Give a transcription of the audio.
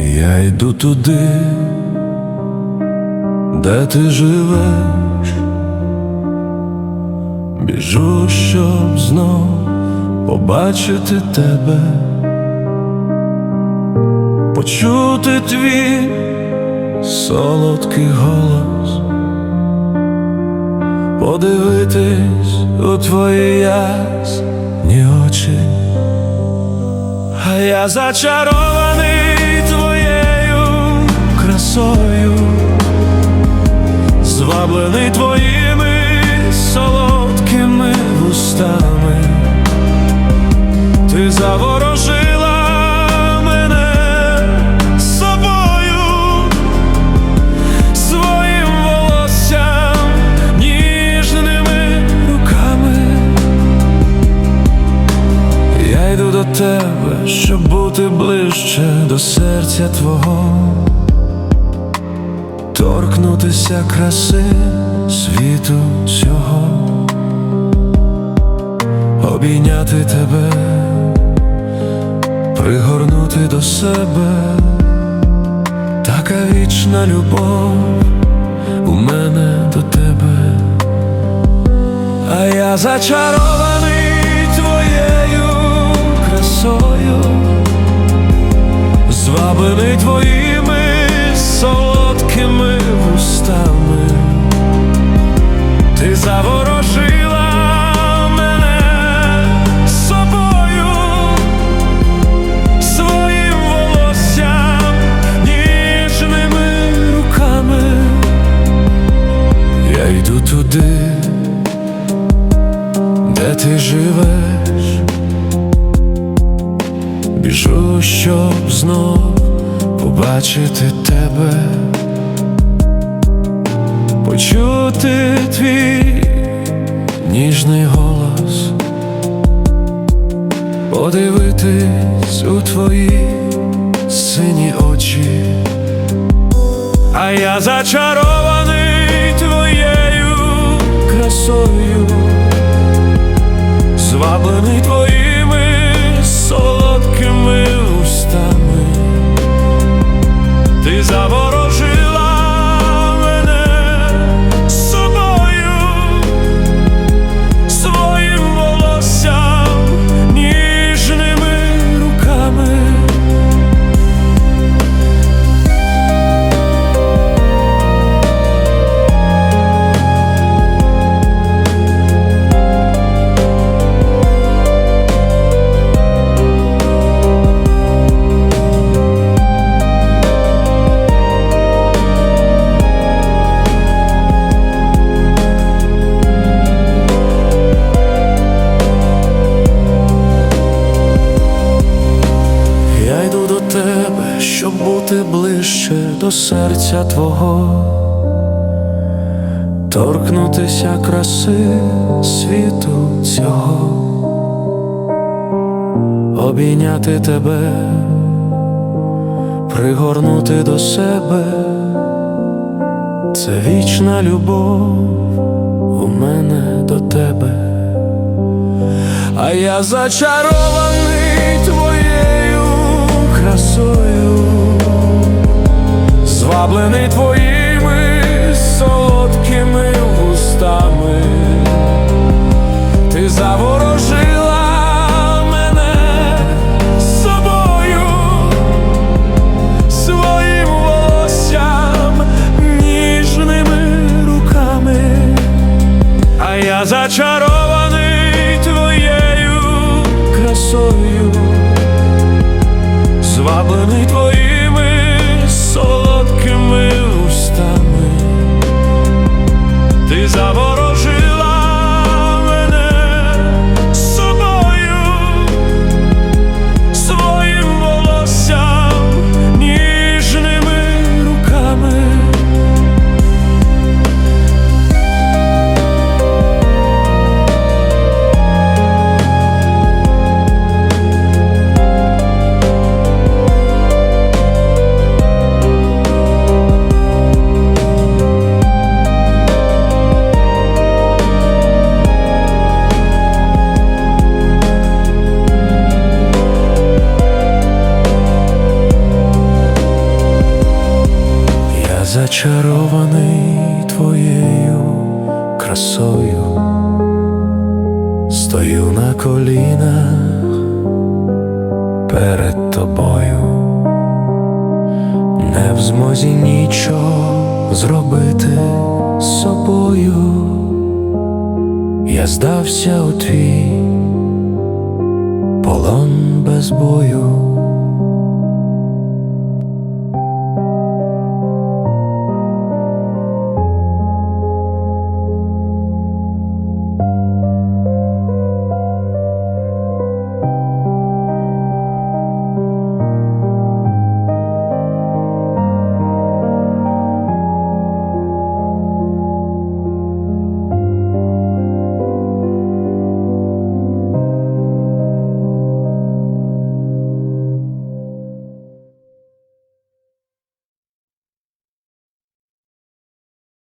Я йду туди, де ти живеш, біжу, щоб знов побачити тебе, почути твій солодкий голос, подивитись у твої ясні очі. А я зачарований красою, зваблений твоїми солодкими вустами, ти заворожила мене собою, своїм волоссям, ніжними руками. Я йду до тебе, щоб бути ближче до серця твого, торкнутися краси світу цього, обійняти тебе, пригорнути до себе, така вічна любов у мене до тебе. А я зачарований твоєю красою, зваблений твоїми біжу, щоб знов побачити тебе, почути твій ніжний голос, подивитись у твої сині очі, а я зачарований щоб ближче до серця твого, торкнутися краси світу цього, обійняти тебе, пригорнути до себе, це вічна любов у мене до тебе. А я зачарований твоєю А я зачарований твоєю красою, зваблений твоїми солодкими устами, ти заворожила зачарований твоєю красою, стою на колінах перед тобою, не в змозі нічого зробити з собою. Я здався у твій полон без бою.